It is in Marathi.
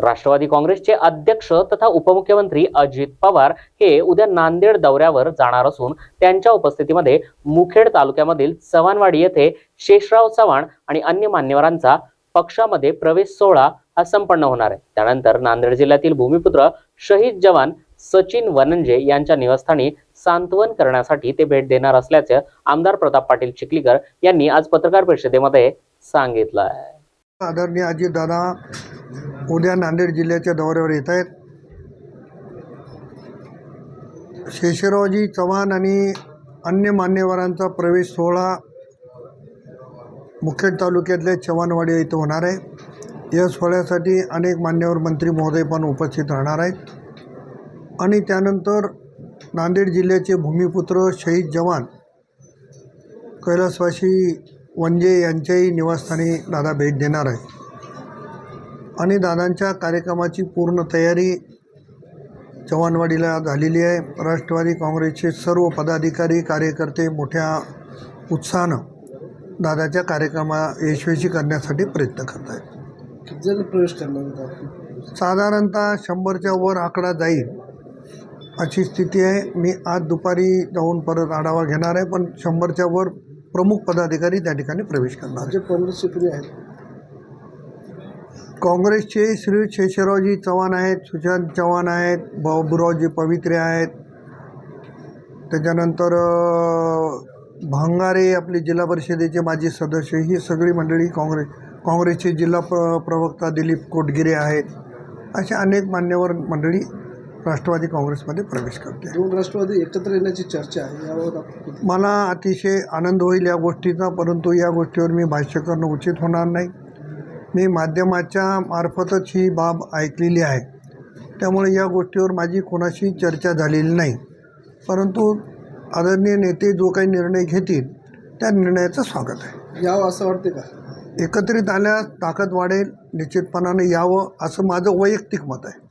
राष्ट्रवादी काँग्रेसचे अध्यक्ष तथा उपमुख्यमंत्री अजित पवार हे उद्या नांदेड दौऱ्यावर जाणार असून त्यांच्या उपस्थितीमध्ये मुखेड तालुक्यामधील चव्हाणवाडी येथे शेषराव चव्हाण आणि अन्य मान्यवरांचा पक्षामध्ये प्रवेश सोहळा हा संपन्न होणार आहे. त्यानंतर नांदेड जिल्ह्यातील भूमिपुत्र शहीद जवान सचिन वनंजे यांच्या निवासस्थानी सांत्वन करण्यासाठी ते भेट देणार असल्याचे आमदार प्रताप पाटील चिखलीकर यांनी आज पत्रकार परिषदेमध्ये सांगितलं आहे. आदरणीय अजितदादा उद्या नांदेड जिल्ह्याच्या दौऱ्यावर येत आहेत. शेषरावजी चव्हाण आणि अन्य मान्यवरांचा प्रवेश सोहळा मुखेड तालुक्यातल्या चव्हाणवाडी इथं होणार आहे. या सोहळ्यासाठी अनेक मान्यवर मंत्री महोदय पण उपस्थित राहणार आहेत. आणि त्यानंतर नांदेड जिल्ह्याचे भूमिपुत्र शहीद जवान कैलासवासी वंजे यांच्याही निवासस्थानी दादा भेट देणार आहे आणि दादांच्या कार्यक्रमाची पूर्ण तयारी चव्हाणवाडीला झालेली आहे. राष्ट्रवादी काँग्रेसचे सर्व पदाधिकारी कार्यकर्ते मोठ्या उत्साहानं दादाच्या कार्यक्रमा यशस्वी करण्यासाठी प्रयत्न करत आहेत किती जण प्रवेश करणार होता साधारणतः शंभरच्या वर आकडा जाईल अशी स्थिती आहे. मी आज दुपारी जाऊन परत आढावा घेणार आहे पण शंभरच्या वर प्रमुख पदाधिकारी त्या ठिकाणी प्रवेश करणार जे काँग्रेसचे कुणी आहेत काँग्रेसचे श्री शेषरावजी चव्हाण आहेत सुशांत चव्हाण आहेत बाबुरावजी पवित्रे आहेत. त्याच्यानंतर भांगारे आपले जिल्हा परिषदेचे माजी सदस्य ही सगळी मंडळी काँग्रेस काँग्रेसचे जिल्हा प्र प्रवक्ता दिलीप कोटगिरे आहेत. असे अनेक मान्यवर मंडळी राष्ट्रवादी काँग्रेसमध्ये प्रवेश करते. दोन राष्ट्रवादी एकत्र येण्याची चर्चा आहे आपण किती- मला अतिशय आनंद होईल या गोष्टीचा परंतु या गोष्टीवर मी भाष्य करणं उचित होणार नाही. मी माध्यमाच्या मार्फतच ही बाब ऐकलेली आहे. त्यामुळे या गोष्टीवर माझी कोणाशी चर्चा झालेली नाही. परंतु आदरणीय नेते जो काही निर्णय घेतील त्या निर्णयाचं स्वागत आहे. यावं असं वाटते का? एकत्रित आल्यास ताकद वाढेल निश्चितपणाने यावं असं माझं वैयक्तिक मत आहे.